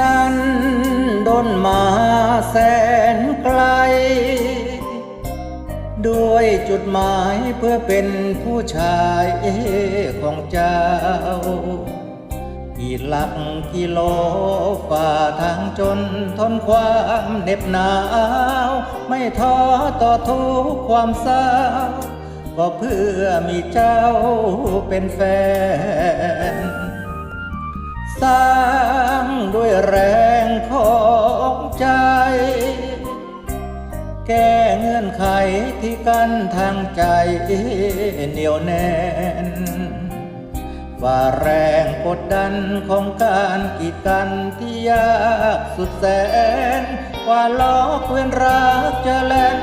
ดันดนมาแสนไกล ด้วยจุดหมายเพื่อเป็นผู้ชายของเจ้า กี่หลักกิโลฝ่าทางจนทนความเหน็บหนาว ไม่ท้อต่อทุกความเศร้า ก็เพื่อมีเจ้าเป็นแฟน สร้างด้วยแรงของใจ แก้เงื่อนไขที่กั้นทางใจเหนียวแน่นว่าแรงกดดันของการกีดกันที่ยากสุดแสนกว่าล้อกเวียนรักจะแล่น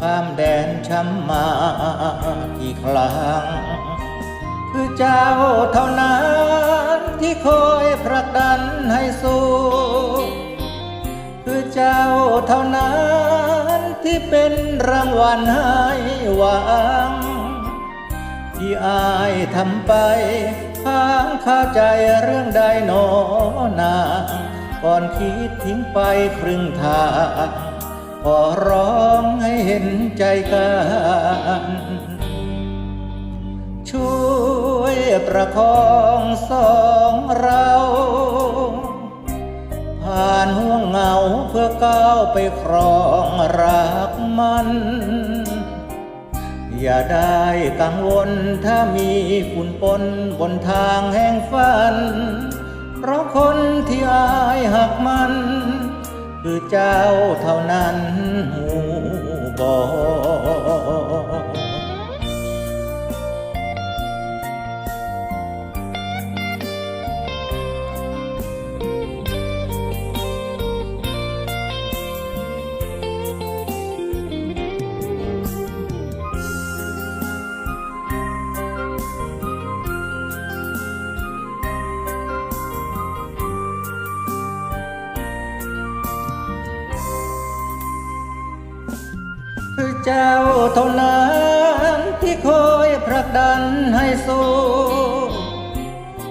ข้ามแดนช้ำมากี่ครั้ง คือเจ้าเท่านั้น ที่คอยผลักดันให้สู้คือเจ้าเท่านั้นที่เป็นรางวัลให้หวัง ที่อายทำไปค้างคาใจเรื่องใดหนอนาก่อนคิดทิ้งไปครึ่งทางขอร้องให้เห็นใจกัน ช่วยประคองสองเรา ผ่านห่วงเงาเพื่อก้าวไปครองรักมัน อย่าได้กังวลถ้ามีฝุ่นปนบนทางแห่งฝัน เพราะคนที่อายหักมัน คือเจ้าเท่านั้น เจ้าเท่านั้นที่คอยผลักดันให้สู้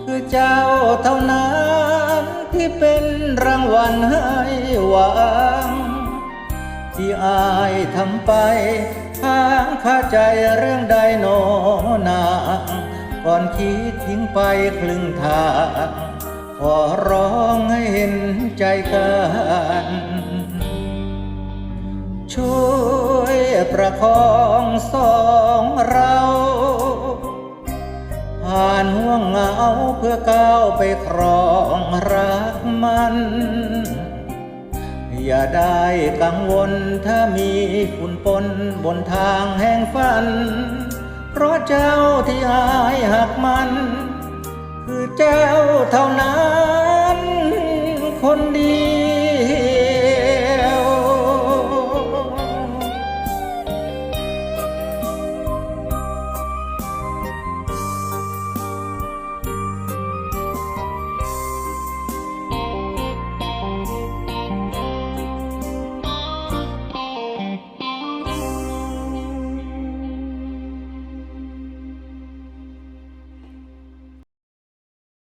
คือเจ้าเท่านั้นที่เป็นรางวัลให้หวัง ที่อายทำไปค้างคาใจเรื่องใดหนอนาก่อนคิดทิ้งไปครึ่งทางขอร้องให้เห็นใจกันช่วย ประคองสองเรา ผ่านห่วงเหงาเพื่อก้าวไปครองรักมัน อย่าได้กังวลถ้ามีฝุ่นปนบนทางแห่งฝัน เพราะเจ้าที่อายหักมัน คือเจ้าเท่านั้น